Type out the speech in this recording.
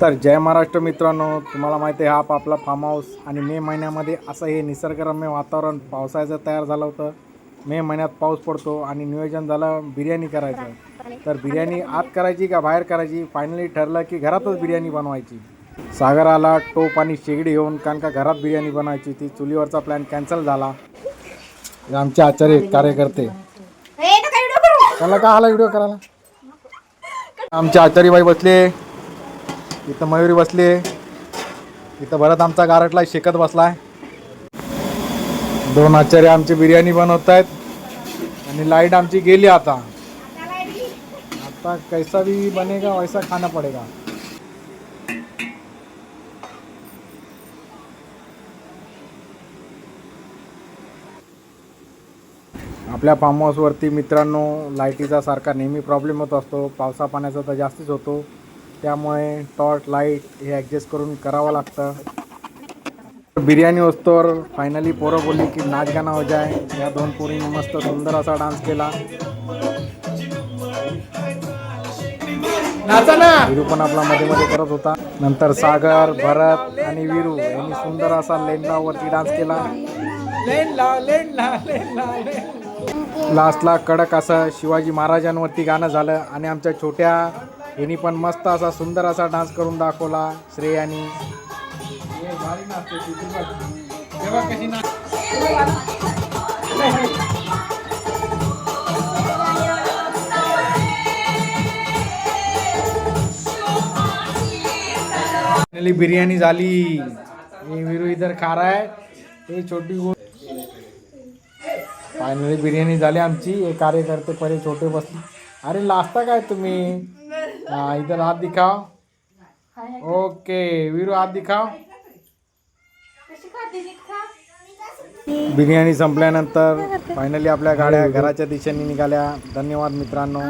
तर जय महाराष्ट्र मित्रांनो तुम्हाला माहिती आहे हा आप- आपला फार्म हाऊस आणि मे महिन्यामध्ये असं हे निसर्गरम्य वातावरण पावसाळ्याचं तयार झालं होतं. मे महिन्यात पाऊस पडतो आणि नियोजन झालं बिर्याणी करायचं. तर बिर्याणी आत करायची का बाहेर करायची? फायनली ठरलं की घरातच बिर्याणी बनवायची. सागर आला टोप आणि शेगडी घेऊन कारण का घरात बिर्याणी बनवायची ती चुलीवरचा प्लॅन कॅन्सल झाला. आमचे आचार्य कार्यकर्ते. त्याला का आला व्हिडिओ करायला? आमचे आचार्यबाई बसले. इथं मयुरी बसली आहे. इथं भरत आमचा गारटला शेकत बसलाय. दोन आचार्य आमची बिर्याणी बनवत आहेत आणि लाइट आमची गेली आता. आता कैसा भी बनेगा वैसा खाना पडेगा. आपल्या फार्म हाऊसवरती मित्रांनो लाईटीचा सारखा नेहमी प्रॉब्लेम होत असतो. पावसा पाण्याचा तर जास्तीच होतो. त्यामुळे टॉर्च लाइट हे ॲडजस्ट करून करावं लागतं. बिर्याणी वस्तूवर फायनली पोरं बोलली की नाच गाणं हो जाय. या दोन पोरीने मस्त सुंदर असा डान्स केला. विरू पण आपला मध्ये मध्ये करत होता. नंतर सागर भरत आणि विरू यांनी सुंदर असा लेंडावरती डान्स केला. लास्टला कडक असं शिवाजी महाराजांवरती गाणं झालं आणि आमच्या छोट्या यांनी पण मस्त असा सुंदर असा डान्स करून दाखवला श्रेयानी. फायनली बिर्याणी झाली. ये वीरू इधर खा रहा है. छोटी गो फायनली बिर्याणी झाली आमची. हे कार्यकर्ते पहिले छोटे बसले. अरे लाजता काय तुम्ही? हा इधर हात दिखाव ओके वीरू हात दिखाव बिर्याणी संपल्यानंतर फायनली आपल्या गाड्या घराच्या दिशेने निघाल्या. धन्यवाद मित्रांनो.